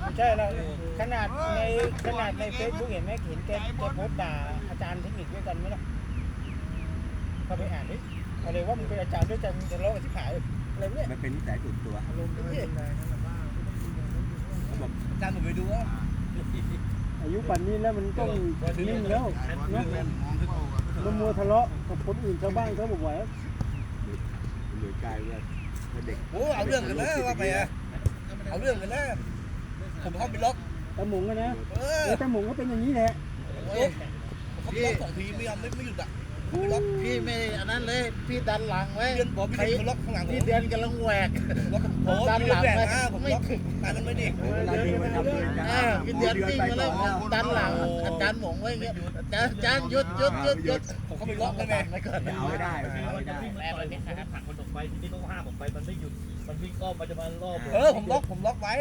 ไม่ใช่แล้วขนาดในขนาดในเฟซบุ๊กเห็นไหมเห็นแกแกโพสต์ด่าอาจารย์เทคนิคด้วยกันไหมล่ะเข้าไปอ่านดิอะไรว่ามึงเป็นอาจารย์ด้วยกันมึงจะเลาะกันที่ขายอะไรเนี่ยมันเป็นนิสัยส่วนตัวอารมณ์ไม่เป็นไรนั่นแหละบ้าเขาบอกอาจารย์ผมไปดูว่าอายุป่านนี้แล้วมันต้องนิ่งแล้วเนาะมันมัวทะเลาะกับคนอื่นชาวบ้านเขาบอกว่าเหมือนกายว่าถ้าเด็กโอ้เอาเรื่องกันนะว่าไปอะเอาเรื่องกันนะ ผมเข้าไปล็อกตาหมงอะนะเออเออตาหมงก็เป็นอย่างนี้แหละผมเข้าไปล็อกสองทีไม่ยอมไม่ไม่หยุดอะผมไปล็อกพี่ไม่อันนั้นเลย พี่ดันหลังไว้เดือนบอกพี่เดือนล็อกข้างหลังผมพี่เดือนกำลังแหวก ล็อกผมดันหลังแหวกไว้นะผมล็อกตามกันไม่ดิเวลาที่มันทำเรื่องอ่าพี่เดือนวิ่งมาแล้วดันหลังอาจารย์หมงไว้อย่างเงี้ยอาจารย์อาจารย์หยุดหยุดหยุดหยุดผมเข้าไปล็อกกันไงไว้ก่อนจะเอาให้ได้เอาให้ได้วิ่งมาต่อยผมผลักมันออกไปทีนี้ต้องห้ามออกไปมันไม่หยุด มันวิ่งอ้อมมันจะมาล่อเออผมล็อกผมล็อกไว้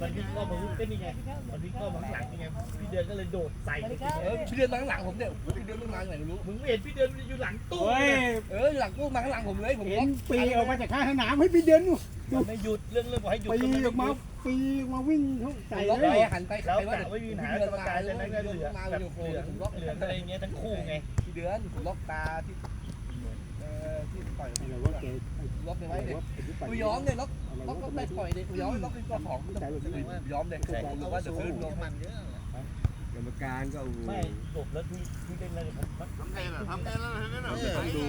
มันวิ่งอ้อมมาวิ่งเต้นนี่ไงมันวิ่งอ้อมมาข้างหลังนี่ไงพี่เดือนก็เลยโดดใส่เออพี่เดือนมาข้างหลังผมเนี่ยพี่เดือนมันมาไหนไม่รู้ มึงไม่เห็นพี่เดือนอยู่หลังตู้เฮ้ยเออหลังตู้มาข้างหลังผมเลยผมเห็ล็อนกปีออกมาจากข้างสนามให้พี่เดินดูมันไม่หยุดเรื่องเรื่องบอกให้หยุดปีออกมาปีออกมาวิ่งเข้าผใส่มล็อกเลไว้ยหันไปแล้วใครว่ากะไม่มีปัญหากรรมการเลยนะก็เหลือกับเหลืองเหลืองอะไรเงี้ยทั้งคู่ไงพี่เดือนผมล็อกตาที่ เออที่ต่อยอะไรว่าแกล็อกไปไว้เลยว่าอายุป่านกูนี้ย้อมเลยล็อกอะไรล็อกว่าก็ทำไมไม่ปล่อยเลยกูย้อมล็อกเป็นตัวของย้อมเลยผมว่าจะฟื้นลงมันเยอะกรรมการก็โอ้โหไม่จบแล้วที่ที่เล่นอะไรผมทำไงล่ะทำไงล่ะเนี่ยต้องดู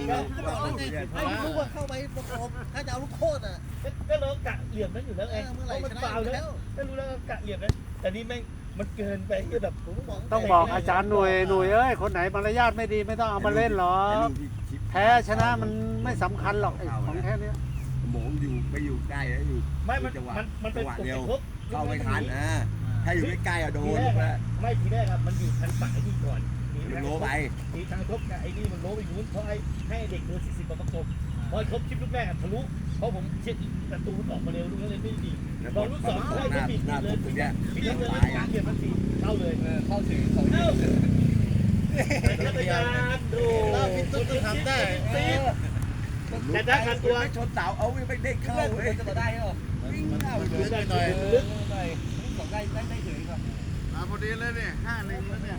ว่าเขาเนี่ยไม่รู้ว่าเข้าไปประกบถ้าจะเอาลูกโทษอะก็เรากะเหลี่ยมนั้นอยู่แล้วไงเมื่อไหร่มันชนะฟาวอยู่แล้แล้ววก็รู้แล้วกะเหลี่ยมนั้นแต่นี่แม่งมันเกินไปที่แบบต้องบอกอาจารย์หน่วยหน่วยเอ้ยคนไหนมารยาทไม่ดีไม่ต้องเอามาเล่นหรอกแพ้ชนะมัน ไม่สำคัญหรอกไอ้ของแค่เนี้ยหมงอยู่ไปอยู่ใกล้แล้วอยู่ไม่มันจังหวะมันมันเป็นจังหวะกฎเร็วครบเข้าไม่ทันอ่าถ้าอยู่ใกล้ๆอะโดทีนแรกแล้อะไม่ทีแรกอะมันอยู่ทางฝ่ายที่ก่อนทีมันโลไป ทีทางทบกับไอ้นี่มันโลไปอยู่นู้นเพราะไอ้ให้เด็กเบอร์สี่สิบมาประกบพอครบคลิปลูกแรกอะทะลุเพราะผมเช็ดประตูออกมาเร็วลูกก็เลยไม่ดีแล้วพก็อลูกสองหให้น้าก็บิดหน้าเลผยมเนี่ยบิดเลยตายกาอะรเหยียบมันสี่เข้าเลยเออเข้าถึงเขาเอ้าจักรยานดู แล้วพี่ตุ๊กก็ทำได้ แต่ถ้าขัดตัวไม่ชนเสาเอาไม่ได้เข้าเข้าเว้เลยยจะได้เหรอวิ่งเข้าเลยลึกไปหน่อยลึกหน่อยสองได้ได้ได้ถึงก่อนมาพอดีเลยเนี่ยห้าหนึ่งแล้วเนี่ย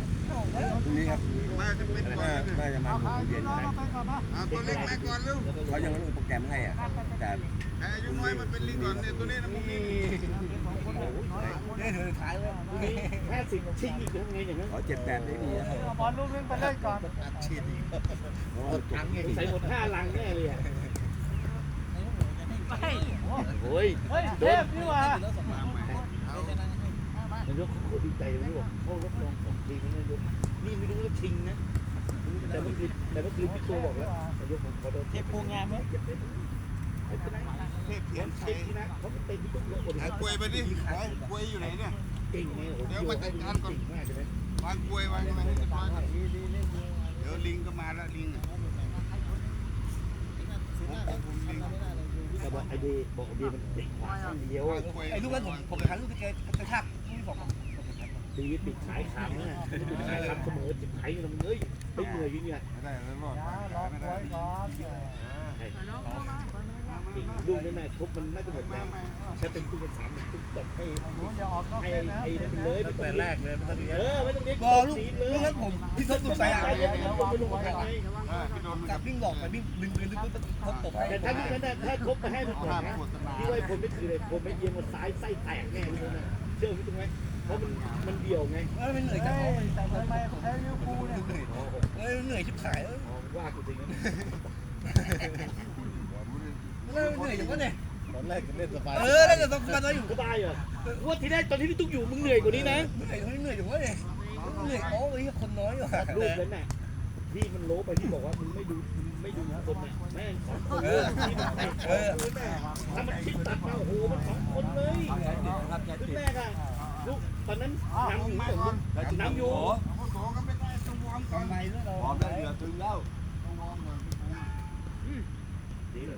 ตรงนี้ครับมาจะเป็นก่อนน่าเลยเนี่ยน่าจะมาหกโมงเย็นเอาตัวเล็กมาก่อนเร็วเขายังไม่ลงโปรแกรมให้อะแต่ไอ้อายุน้อยมันเป็นลิงก่อนเนี่ยตัวนี้นะมึงนี่ ได้ถึงท้ายเลยแค่สิ่งชิงอีกยังไงอย่างนั้นขอเจ็บแปดได้ดีนะบอลลูกนึงไปเล่นก่อนอัดฉีดอีกเพราะว่าจบใส่หมดห้าลังแน่เลยอะโอ้ยเฮ้ยเทพนี่ว่าเอานายกเขาดีใจเลยบอกเขารับรองของทีมนายกนี่ไม่รู้ว่าชิงนะแต่เมื่อคืนแต่เมื่อคืนพี่ตัวบอกแล้วนายกผมขอโทษเทพโพงามไหม เทพเทียนชัยนะกคนหากล้วยไปดิไอ้กล้วยอยู่ไหนเนี่ยเดี๋ยวมาจัดการก่อนวางกล้วยวางอะไรให้เรียบร้อยก่อนเดี๋ยวลิงก็มาแล้วลิงอะผมผมลิงแต่ว่าไอเดีบอกไอเดีมันเด็กกว่าข้างเดียวไอ้ลูกนั้นผมผมหันลูกที่แกกระชากที่ผมชีวิตติดขายขำนะติดขายขำเสมอติดขายกันเฮ้ยไม่เหนื่อยยิ่งเนี่ยไม่ได้แล้วรอดไม่ได้ ลูกนี่แม่ทุบมันน่าจะหมดแล้วแค่เป็นตู้เป็นสามตู้ตบให้ให้ไอ้นั่นเลยตั้งแต่แรกเลยเออไม่ต้องเรียกบอลลูกลูกนั้นผมพี่ทบสุดใจอะไปยังไงก็ไม่รู้เหมือนกันไงอ่าพี่โดนมันจับวิ่งหลอกไปวิ่งดึงดึงดึงดึงทบตบแต่ถ้าลูกนั้นถ้าครบมาให้มันก่อนนะพี่ว่าผมไม่ถือเลยผมไม่เอียงมาซ้ายไส้แตกแน่เลยนะเชื่อพี่ตรงไหมเพราะมันมันเดี่ยวไงเออมันเหนื่อยจังแต่ทำไมแพ้ลิเวอร์พูลเนี่ยเหนื่อยเออเหนื่อยชิบหายเออว่ากูจริงนะ เหนื่อยอย่างวะเนี่ยตอนแรกก็เล่นสบายเออแล้วจะต้องกันอยู่สบายเหรอว่าทีแรกตอนที่พี่ตุ๊กอยู่มึงเหนื่อยกว่านี้นะเหนื่อยเหนื่อยอย่างวะเนี่ยเหนื่อยโอ้ยคนน้อยว่ะรูปนั้นน่ะที่มันโลไปที่บอกว่ามึงไม่ดูไม่ดูคนน่ะแม่งสองคนที่มันเตะเออถ้ามันคิดตัดมาโอ้โหมันสองคนเลยขึ้นแรกอะลูกตอนนั้นนำอยู่สองนำอยู่โสก็ไม่ได้ต้องวอร์มก่อนทำไมแล้วเราพร้อมแล้วเดือดถึงแล้ว ต้องวอร์มก่อน ดี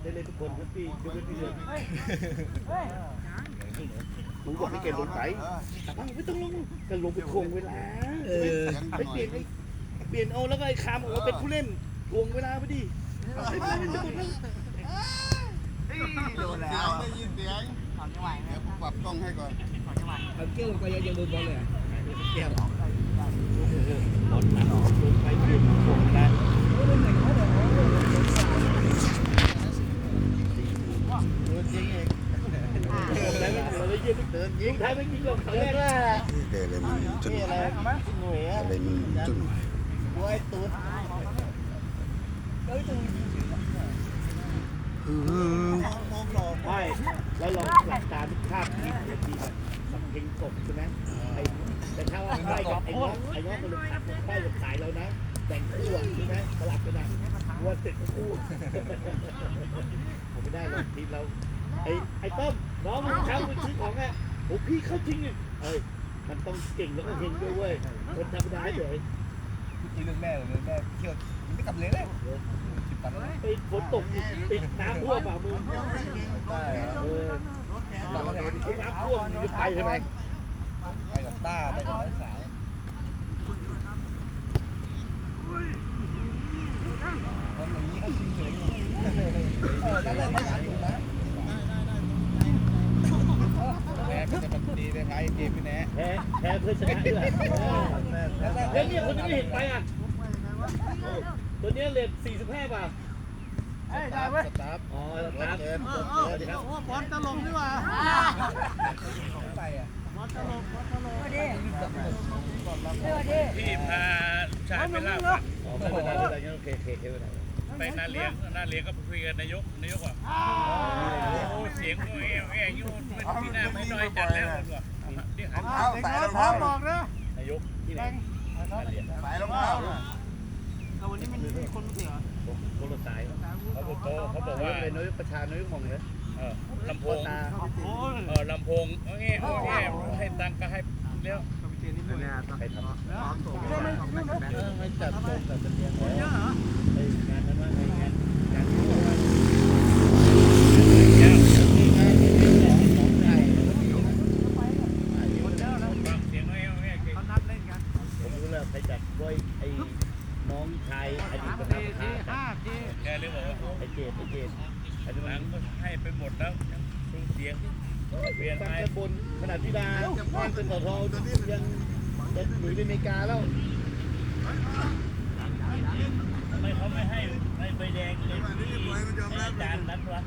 ได้เล่นทุกคนครับพี่ยกเว้นพี่เดือนมึงบอกให้แกลงไปไม่ต้องลงก็ลงไปคงเวลาเออไปเปลี่ยนไอ้เปลี่ยนเอาแล้วก็ไอ้คามออกมาเป็นผู้เล่นทวงเวลาไปดิไอ้พวกนี้จะหมดแล้วโดนแล้วได้ยินเสียงเดี๋ยวผมปรับกล้องให้ก่อนเอาเกี้ยวลงไปยังยังโดนบอลเลยอะแก้วรถนะลงไปเปลี่ยน ผมได้เรายิงเดินยิงไทยไม่ยิงหรอกครั้งแรกว่าเดี๋ยวเลยมันจุดอะไรมันจุดบัวไอ้ตูดไม่แล้วลองหลับตาทุกภาพที่จะดีแบบเพลงกบใช่ไหมแต่ถ้าว่าไปกับไอ้น้องไอ้น้องมันลงขับไปกับสายเรานะแบ่งคู่ใช่ไหมสลับกันนะวัวติดคู่ผมไม่ได้หรอกทีมเรา ไอ้ไอ้ต้อมน้องมันเช้ามันซื้อของอะโอ้พี่เข้าจริงอะเอ้ยมันต้องเก่งแล้วก็เฮงด้วยเว้ยคนธรรมดาเฉยที่เรื่องแม่เลยแม่เที่ยวไม่กลับเลยเลยสิบปันได้ไอ้ฝนตกติดน้ำท่วมเปล่ามึงเออน้ำท่วมมึงจะไปใช่ไหมไปกับต้าไปกับน้องสาวคนอย่างนี้เขาชิงเฉยเออนั่นแหละไม่อยากอยู่นะ แม่มันดีได้ไหมเกมพี่แน่แพ้แพ้เพื่อชนะด้วยแล้วเนี่ยคนที่ไม่เห็นไปอะตัวเนี้ยเลท45บาทเฮ้ยได้เว้ยสตาร์ทอ๋อครับเกินเออเออเออบอลตลกดีกว่าไปอะบอลตลกบอลตลกพี่พาชายไปล่าสัตว์อ๋อไม่เป็นไรไม่เป็นไรโอเคโอเคโอเค ไม่เป็นไรไปนาเลี้ยงนาเลี้ยงก็ไปคุยกับนายกนายกว่าโอ้เสียงโอ้แอวแอวอยู่เป็นพี่หน้าไม่น้อยจัดแล้วว่าเรียกหันเอาใส่รองเท้าบอกนะนายกที่ไหนนาเรียนสายรองเท้าแต่วันนี้มันมีคนเสียผมคนละสายเขาบอกเขาบอกว่าว่าเป็นนายกประชานายกมองเลยเออลำโพโคงตาเออลำโพงโอ้แอวโอ้แอวให้ตังก็ให้แล้วใครทำไม่จัดตรงแต่เป็นเรียน เยอะเหรอ ไอ้งานนั้นว่าไอ้งานงานที่ว่า แก้ว มีงานมีเรื่องของของไทย คนเยอะนะ ฟังเสียงโอ้แอวแอวเก่ง เขานัดเล่นกัน ผมรู้แล้วใครจัดด้วยไอ้น้องชายอดีต สาม ประธาน ที ประ ที ธาน ห้าที แกเลยบอกว่า ไอ้เจดไอ้เจดไอ้นี่ ห มั ลั น งก็ให้ไปหมดแล้วเสียงเปลี่ยน ฟั ไป งกันบนขนาดพี่ดาแม่งเป็นต่อทอยังจะหนีไปอเมริกาแล้ว ทำไมเขาไม่ให้ให้ใบแดงเลยที่อาจารย์นัดวะ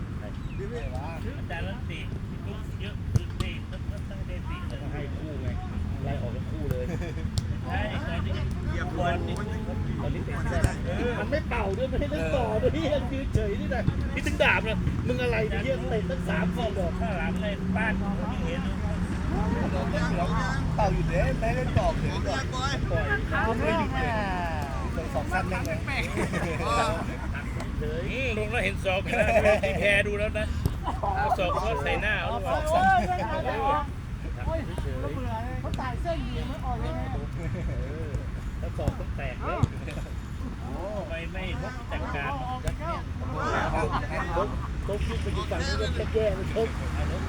อาจารย์รัตติลูกเยอะคือเด็กตั้งตั้งเด็กติเลย ให้คู่ไงไล่ออกทั้งคู่เลย ใช่ตอนนี้เหยียบวันนี่ ตอนนี้เตะแซ่ มันไม่เป่าด้วยไม่ให้เล่นต่อด้วยยังยืนเฉยนี่นะพี่ถึงด่ามันมึงอะไรเนี่ยเตะตั้งสามสี่ดอกข้างหลังเลยบ้านที่เห็นเต่าอยู่เด้ไม่เล่นตอกเลยก่อนปล่อยเอาเรื่องแม่สองสั้นเล่นไงเฉยลงแล้วเห็นศอกนะที่แพรดูแล้วนะศอกเขาใส่หน้าเขาหรือเปล่าโอ้ยเล่นกันเลยเหรอโอ้ยเขาเบื่อเลยเขาตายเส้นดีมันออกยังไงถ้าสอบต้องแตกเลยไม่ไม่จัดการออกจากแก้วตบตบยุบไปอยู่ฝั่งนี้ก็แย่ๆเลยตบ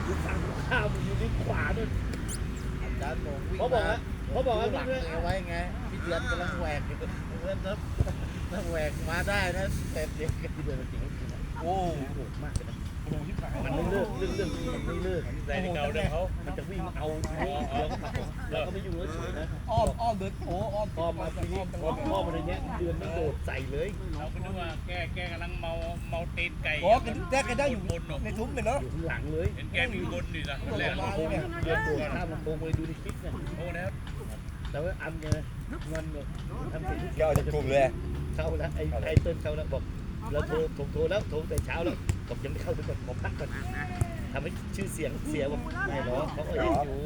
อยู่ฝั่งข้าวมันอยู่ที่ขวาด้วยอาจารย์บอกวิ่งเขาบอกว่าเขาบอกว่าหลัพี่งเนี่ยเอาไว้ไงพี่เดือนกำลังแหวกอยู่เพื่อนครับถ้าแหวกมาได้นะเสร็จเดียวกันที่เดินจริงจริงโอ้โหดมากเลย มันไม่เลิกเรื่องเรื่องมันไม่เลิกใส่เก่าเดิมเขามันจะวิ่งเอาทีนี้แล้วก็แล้วก็ไม่ยุ่งแล้วเฉยนะอ้อมอ้อมเดินโอ้อ้อมพอมาทีนี้อพ่อมาในเนี้ยเดือนไม่โดดใส่เลยเราก็นึกว่าแกแกกำลังเมาเมาตีนไก่โอ้กันแกกันได้อยู่บนเนาะในทุ่มเลยเนาะอยู่ข้างหลังเลยเห็นแกมีบนนี่นะแรกลำโพงเดือนโดดข้ามลำโพงไปดูในคลิปเนี่ยโอ้นะครับแต่ว่าอันเนี่ยเงินเนี่ยทำเสร็จทุกอย่างจะกลุ่มเลยเข้าแล้วไอ้ไอ้เติ้ลเข้าแล้วบอกเราโทรผมโทรแล้วโทรแต่เช้าแล้ว บอกยังไม่เข้าไปก่อนขอพักก่อนทำให้ชื่อเสียงเสียบอกไม่หรอเขาก็ยังอยู่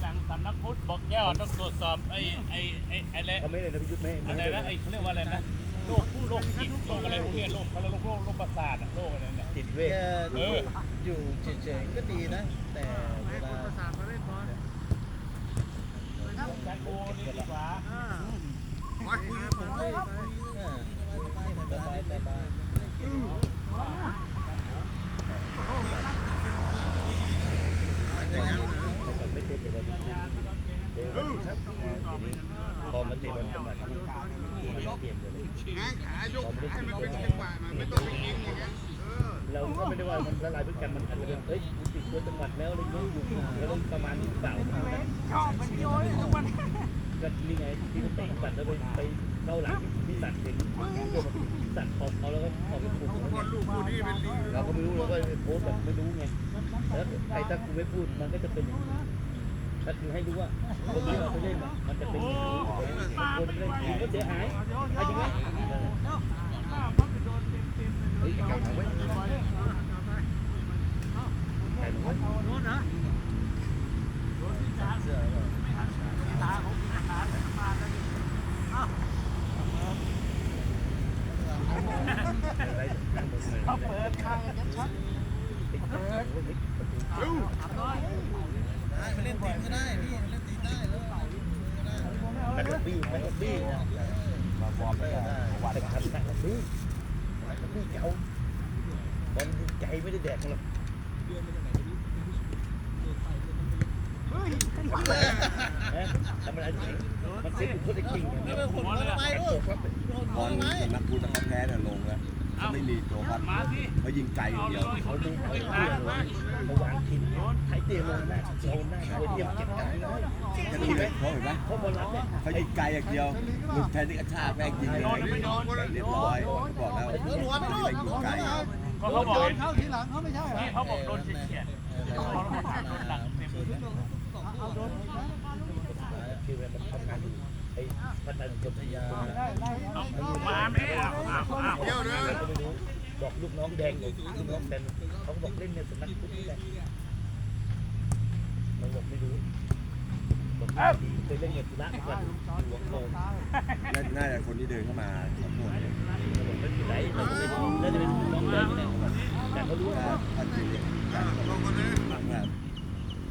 หลังสำนักพุทธบอกแก้วต้องตรวจสอบไอ้ไอ้ไอ้อะไรเขาไม่ได้นะพิยุทธ์ไม่อะไรนะไอ้เขาเรียกว่าอะไรนะโรคโรคจิตโรคอะไรพวกนี้โรคเขาเรียกโรคโรคโรคประสาทอะโรคอะไรเนี่ยติดเวทเอออยู่เฉยๆก็ดีนะ แต่เวลาประสาทมาเล่นบอลการโอนี่ดีกว่าสบายสบายไม่เตะเตะบอลเตะบอลครับ พอมาเตะบอลจังหวะนี้เปลี่ยนเลยง้างขายกให้มันเป็นจังหวะมันไม่ต้องไปยิงอย่างเงี้ยเออเราก็ไม่ได้ว่ามันละลายพฤติกรรมมันอาจจะเป็นเอ้ย ตัวจังหวัดแล้วอะไรเงี้ยอยู่แล้วประมาณนี้เปล่าก็นี่ไงที่เขาเตะสัตว์แล้วไปไปเข้าหลังที่สัตว์เห็นสัตว์ออกเขาแล้วก็ออกไปถูกเราก็ไม่รู้เราก็โพสแบบไม่รู้ไงแล้วใครถ้ากูไม่พูดมันก็จะเป็นอย่างนี้ถ้าคือให้รู้ว่าคนที่เราไปเล่นมันจะเป็นคนเล่นก็เสียหายอะไรอย่างเงี้ยเฮ้ยไก่เอาไว้เขาเปิดข้างกันชัดได้มาเล่นทีมก็ได้พี่มาได้ ไม่ได้แดกหรอก มันเซ็ตเป็นคนจริงนี่เป็นคนทำไมลูกบอลนักพูดนักแพ้เนี่ยลงแล้วไม่มีตัวพัดเขายิงไกลอย่างเดียวเขาดูเขาเตี้ยลงเขาวางทินใครเตี้ยลงหน้าโซนหน้าเขาเตี้ยเก็บกันน้อยจะมีไหมเขาเห็นไหมเขาบอลรับเนี่ยเขายิงไกลอย่างเดียวหลุดแทนที่กระชากแม่งยิงเลยเรียบร้อยบอกแล้วไม่ยิงไกลเขาบอกเขาทีหลังเขาไม่ใช่เหรอเขาบอกโดนเฉียดเขาโดนหลังเต็ม คือมันทำงานไอ้พัฒนาคนพยามาไม่เอาเอาเดี๋ยวนะบอกลูกน้องแดงลูกน้องแดงเขาบอกเล่นในสำนักพุทธนี่แหละมันบอกไม่รู้บอกเคยเล่นกับสุนัขกันหลวงโตน่าจะคนที่เดินเข้ามาขโทษบอกไม่เป็นไรเราไม่รู้น่าจะเป็นน้องแดงเนี่ยแต่เขารู้ถ้าว่า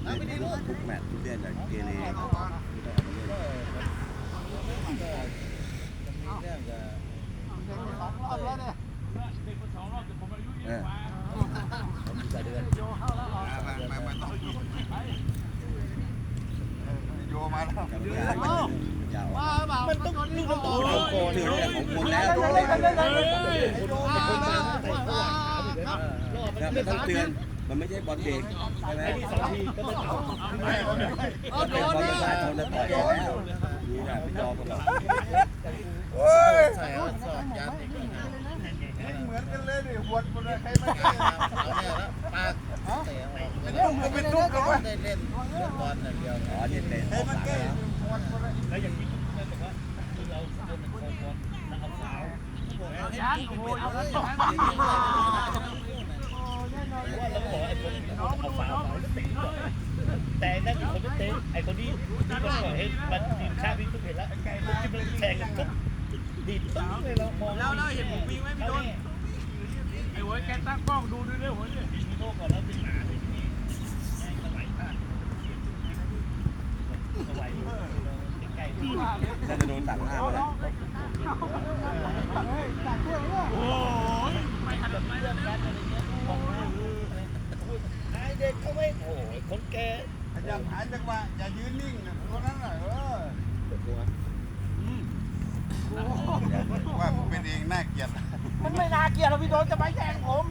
ทุกแมตช์ทุกเดือนจากเกเรไม่ต้องเอามาเล่นเออใส่เดือนกรรมการยาวมันต้องลูกน้องโตเราโกนเนี่ยของคนแล้วเนี่ยมันต้องเตือน มันไม่ใช่บอลเด็กใช่ไหมไอ้นี่สองทีก็ต้องเอามันเป็นบอลประชาชนแล้วต่อยกันแล้วนี่นะพี่ยอมกันหรอกใส่สอบยันอีกเหมือนกันเลยดิหวดหมดเลยใครไม่เอาเนี่ยแล้วปากเตะเอาต้องเป็นลูกกันวะได้เล่นบอลอย่างเดียวอ๋อนี่เตะออกหลังแล้วแล้วอย่างนี้นั่นบอกว่าคือเราโดนเป็นโคบอลแล้วเอาสาวยันโอ้ยเอาแล้ว แต่นั่นคือคนไม่เตะไอ้คนนี้ที่มันก่อเหตุมันทีมชาติวิ่งทุกเห็นแล้วที่มันแทงกันปุ๊บดีดปุ๊บเลยเรามองแล้วเราเห็นผมวิ่งไหมพี่โดนไอ้หัวแกตั้งกล้องดูด้วยเรื่องหัวเนี่ยมีโลกก่อนแล้วเป็นหมาเลยที่แม่งก็ไหลผ่านก็ไหลใกล้ๆน่าจะโดนตัดหน้าไปแล้วโอ้ยไม่ทัน แบบ ไม่ เพื่ ทั อน นกันอะไรเงี้ยบอกไอ้เด็กเขาไม่โอ้ย คนแก่อย่าหาจังหวะอย่ายืนนิ่งนะเพราะนั้นน่ะเออว่าผมเป็นเองน่าเกลียดมันไม่น่าเกลียดเราพี่โดนจะไปแทงผม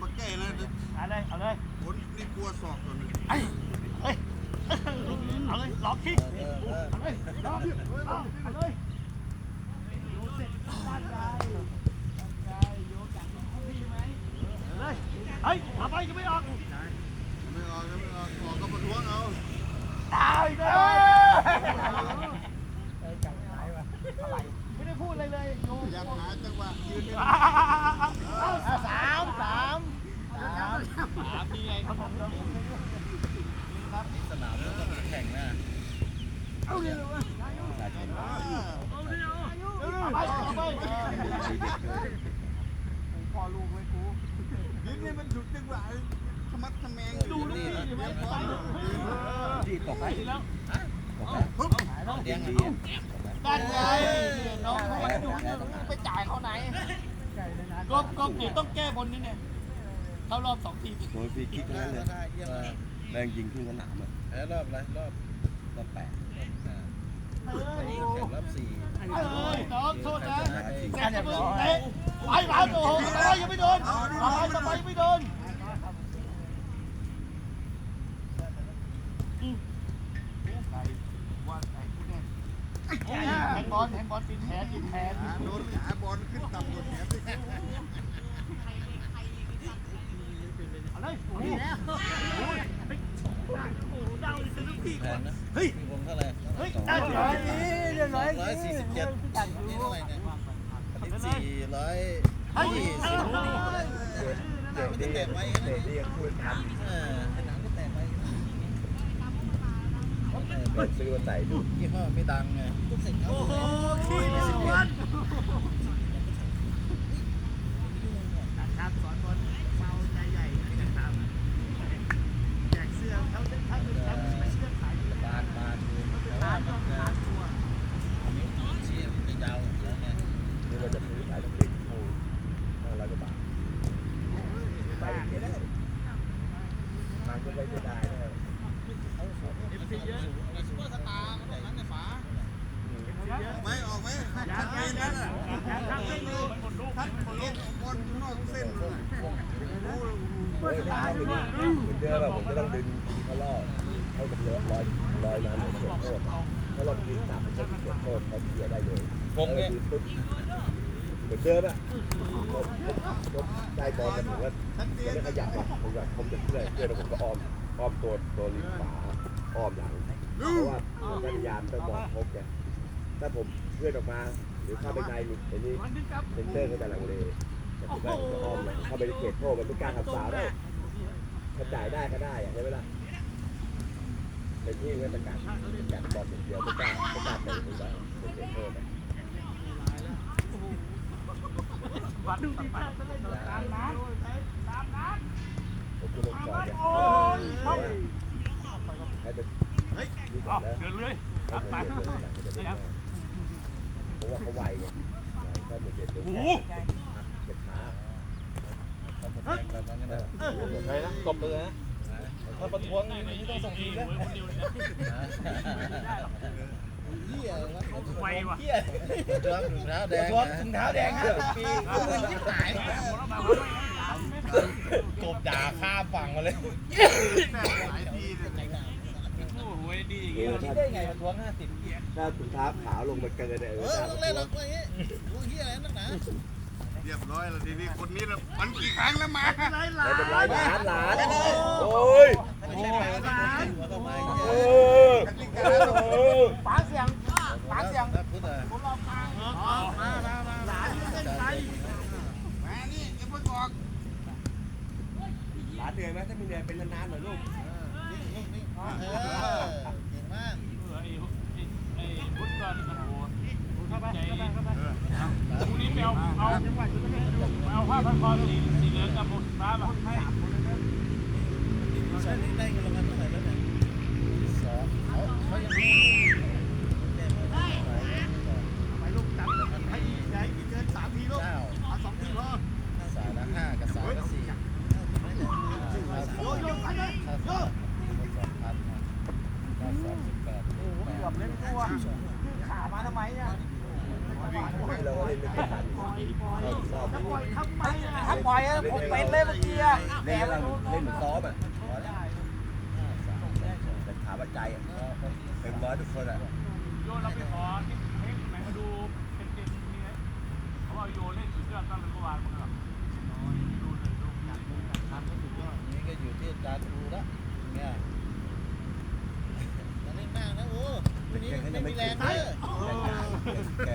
มาแก้แล้วเอาเลยเอาเลยคนนี่กลัวสอบตัวนึงเฮ้ยเอาเลยล็อกที่เอาเลยล็อกเอาเลยดูเสร็จบ้านใจใจโยกจากที่ไหมเลยเฮ้ยมาไปก็ไม่ออก ไม่ออกไม่ออกออกก็มาทวงเอา ตายเลยไม่ได้พูดอะไรเลยโย อย่าหาจังหวะยืน สามสามสามสามนี่ไงเขาบอกสนามแล้วก็แข่งนะเอาเร็วประชาชนเอาเร็วไปไปพอลูกไว้กูยืนนี่มันหยุดจังหวะขมัดขแมงดูลูกพี่ดิมันไปที่ตกไหมแล้วตกไหมเลี้ยงดีดีด้านไงน้องเขาดูไปจ่ายเขาไหนก็ก็เดี๋ยวต้องแก้บนนี่เนี่ย เข้ารอบสองทีโดนฟรีคิกทั้งนั้นเลยได้เยี่ยมเลยแรงยิงขึ้นสนามอะแพ้รอบอะไรรอบรอบแปดแข่งรอบสี่เอ้ยน้องโทษนะหาจริงแกจะมึงเตะไปหลังโอ้โหทำไมยังไม่โดนทำไมทำไมไม่โดนแทงบอลแทงบอลติดแขนติดแขนโดนขาบอลขึ้นต่ำกว่าแขน เอา เฮ้ยมีวงเท่าไหร่เฮ้ยได้เลยเรียบร้อยร้อยสี่สิบเจ็ดนี่เท่าไหร่เนี่ยสี่ร้อยยี่สิบเด็กดีเด็กไว้เด็กดีควรทำเออหนังก็แตกไว้เปิดซื้อมาใส่ดูยี่ห้อไม่ดังไงโอ้โหขี้ไม่สิบวันการสอนบอลเมาใจใหญ่นะครับแจกเสื้อเขาถ้าเป็นแชมป์ไม่เสื้อขาย บานบานดูแต่ว่ามันจะเชี่ยมันจะยาวแล้วไง นี่เราจะซื้อขายตรงนี้ห้าร้อยกว่าบาทไปไม่ได้มันก็ไม่ได้แล้ว ไม่ออกไหมชัดเจนนะท่านบอลนอกเส้นเลย โอ้ยถ้าเป็นเป็นเดือนแบบผมจะต้องดึงเขาล่อให้มันเลอะลอยลอยมาเหมือนเสียโทษถ้าเราดึงต่ำมันจะเสียโทษเขาเคลียร์ได้เลย วง เหมือนเดิมอะผมได้บอลกันถือว่าจะไม่ขยับอะผมแบบผมจะเพื่อนเพื่อนแล้วผมก็อ้อมอ้อมตัวตัวริมขวาอ้อมหลังเพราะว่าผมพยายามต้องมองพบไงถ้าผมเคลื่อนออกมาหรือเข้าไปในนี่ไอ้นี่เซนเตอร์ก็จะลังเลแต่ผมว่าผมจะอ้อมเลยเข้าไปในเขตโทษมันไม่กล้าทำฟาวล์ได้ถ้าจ่ายได้ก็ได้อะใช่ไหมล่ะเป็นที่ไม่ประกาศประกาศบอลอย่างเดียวไม่กล้าไม่กล้าเตะถึงได้เป็นเตโทษอะ ผมคือลงก่อนเนี่ยให้เป็นนี่ก่อนแล้วเดินเลยให้ผมเดินเลยหลังจะได้เพราะว่าเขาไวไงถ้ามันเด็ดเดี๋ยวเจ็บขาใครนะกบเลยนะถ้าประท้วงนี่ไม่ต้องส่งทีแล้วเฮีย ไวว่ะเฮียรวมถุงเท้าแดงรวมถุงเท้าแดงห้าสิบปีปืนที่หายกบด่าข้ามฝั่งมาเลยหลายทีเลยคิดได้ไงประท้วงห้าสิบถ้าถุงเท้าขาวลงมาเกินเนี่ยเออต้องเล่นหรอกไอ้เงี้ยพวกเฮียอะไรนักหนาเรียบร้อยแล้วทีนี้คนนี้ละมันกี่ครั้งแล้วมาไม่เป็นไรหลานหลานโอ้ยไม่ใช่ไปวันนี้หัวก็ไปเออเออ ปาเสียงปาเสียงพุทธะผมรอฟังมามามาหลานเส้นชัยมานี่อย่าเพิ่งอกหลานเหนื่อยไหมถ้ามีเหนื่อยเป็นนานๆหน่อยลูกเออเก่งมากใช่ได้เงินรางวัลเท่าไหร่แล้วเนี่ยสองเขาเขายังไม่ ไปลูกจับให้ใหญ่เกินสามทีลูก เก้า เอาสองทีพอ สายละห้ากับสายละสี่ โยโย่ไปเลยโย สองพันก็สามสิบแปด โอ้โหเกือบเล่นตัวขามาทำไมอะเราเล่นไม่เป็นจะปล่อยทำไมอะถ้าปล่อยอะผมเป็นเลยเมื่อกี้อะเล่นเราเล่นซ้อมอะแต่ขาปัจจัยอะเต็มร้อยทุกคนอะโยนเราไปขอที่เฮ้ยไหนมาดูเป็นเกมนี้ไหมเขาว่าโยนเล่นสุดยอดตั้งแต่เมื่อวานมึงเหรอดูเลยดูอยากดูอยากทำก็สุดยอดนี่ก็อยู่ที่อาจารย์ดูล้วเนี่ยาเล่นมากนะโอ้ วันนี้ไม่มีแรงเลยแก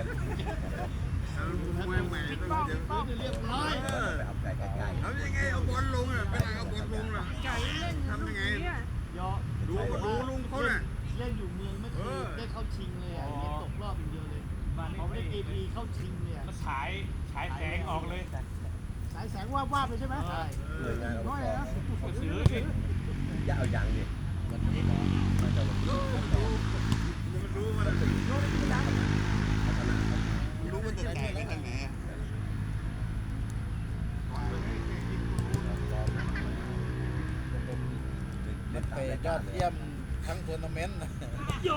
มวยใหม่ต้องเดี๋ยวเรียบร้อยไปเอาไก่ไก่ทำยังไงเอาบอลลงอะเป็นเอาบอลลงอะทำยังไงยอดูดูลุงเขาน่ะเล่นอยู่เมืองไม่เคยได้เข้าชิงเลยอะเนี่ยตกรอบอย่างเดียวเลยมาเขาไม่ได้เอพีเข้าชิงเลยมันฉายฉายแสงออกเลยสายแสงว่าว่าไปใช่ไหมใช่หน่วยงานน้อยนะถือสิอย่าเอาอย่างดิวันนี้หมอมันจะ วันนี้มันรู้ว่ารู้ว่าจะจ่ายไปทางไหนอะนักเตะยอดเยี่ยมทั้งทัวร์นาเมนต์โย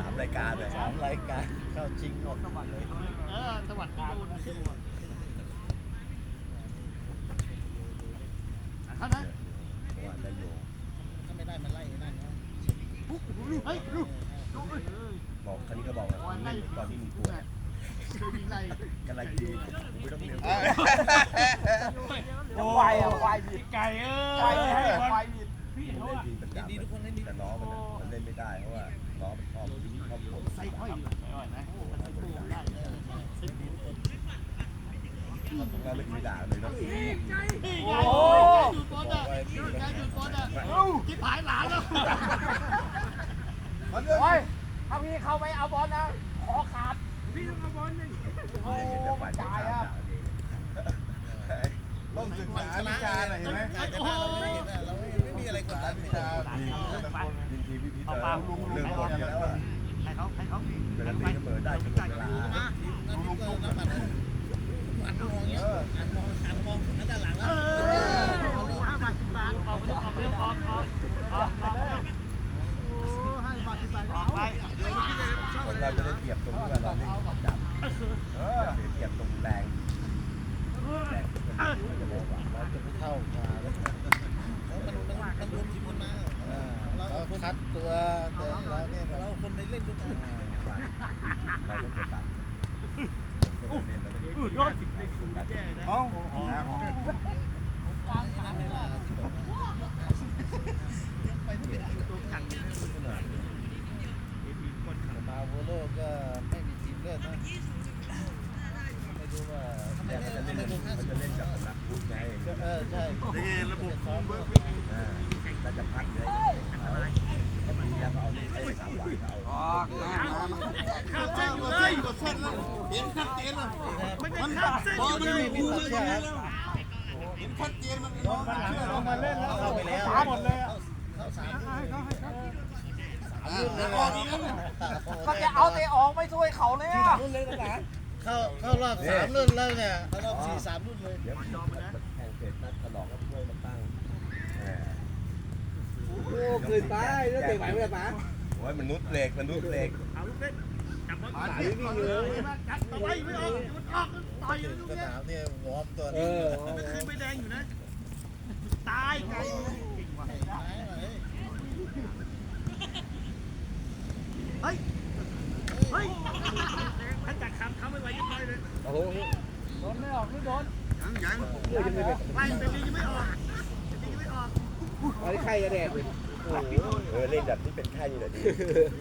สามรายการเลยสามรายการเข้าชิงออกสวรรค์เลยเออสวัสดีโดนเขานะว่าได้โยถ้าไม่ได้มันไล่ไม่ได้นะเฮ้ยดูดู บอกคันนี้ก็บอกว่าเล่นตอนที่มึงป่วยเดินยิงไรกันอะไรดีผมไม่ต้องเรียนควายอะควายบิดไก่เออควายบิดควายบิดพี่เขาเล่ะดีประจำดีทุกคนเล่นดีแต่น้องมันมันเล่นไม่ได้เพราะว่าน้องมันชอบชอบปวดใส่ค่อยอยู่ไม่ไหวนะมันใส่ตัวได้เราไม่คุยด่าเลยนะโอ้ดูบอลอะดูการดูบอลอะที่ผายหลานแล้วโอ้ยถ้า พี่เข้าไปเอาบอลนะ ขอขาดโอ้มันจ่ายอะต้องศึกษาวิชาหน่อยเห็นไหมโอ้โหเราไม่มีอะไรกดดันวิชาดีตะโกนยินทีพี่พีเตอร์เรื่องบอลแล้วอะให้เขาให้เขาเป็นตีเสมอได้เป็นเวลานั่นก็น้ำมันหันมองเงี้ยหันมองหันมองนั่นด้านหลังเอแล้วอห้าบาทสิบบาทออกไปออกไปออกออกออกออกโอ้ห้าบาทสิบบาทออกไปคน เราจะได้เปรียบตรงที่ว่าเราเล่นจับเออเปรียบตรงแรงแรงมันจะเร็วกว่าเราจะไม่เท่ามาแล้วมันมันมันรวมทีมกันมาเราคัดตัวแต่เราเนี่ยเราคนในเล่นด้วยกันเราต้องตัดยอดสิบเลยคุณแย่นะเอ้าไปที่เป็นมตัวกันมาโวโลก็ไม่มีทีมเลือดนะไม่รู้ว่าแต่มันจะเล่นมันจะเล่นกับนักพูดไงเออใช่นี่ระบบซ้อมเวิร์กอ่าเราจะพักเลยเขามีแล้วเอาเล่นไอ้สามวันเอาข้ามเส้นอยู่เลยเส้นแล้วเห็นชัดเจนเลยม่ได้ข้ามเส้นอยู่เลยเห็นชัดเจนมันน้องมันเชื่อลงมาเล่นแล้วเข้าไปแล้วช้าหมดเลยอะ เข้าสาม ออ กอีกแล้วก็จะเอาเตะออกไม่ช่วยเขาเลยอะเข้าเข้ารอบสามรุ่นแล้วเนี่ยเข้ารอบสี่สามรุ่นเลยเดี๋ยวมันแข่งเสร็จนัดฉลองก็ช่วยมาตั้งโอ้เกินไปแล้วเตะไหวไหมล่ะป๋าโอ้ยมนุษย์เหล็กมนุษย์เหล็กเอาลูกเล่นจับบอลป๋าวิ่งอยู่เลยจับต่อไปไม่ออกมันออกต่อยลูกสเล่นนามเนี่ยวอร์มตัวเอนี้อไม่เคยไปแดงอยู่นะตายไกล เก่งว่ะเฮ้ย เฮ้ยถ้าจัดคำเขาไม่ไหวยังไงเลยโอ้โหโดนไม่ออกหรือโดนยังเลือดยังไม่เป็นไล่เป็นลียังไม่ออกเป็นลียังไม่ออกไอ้ไข่กระแดดเลยโอ้โหเออเล่นแบบที่เป็นแค่นี้แหละดี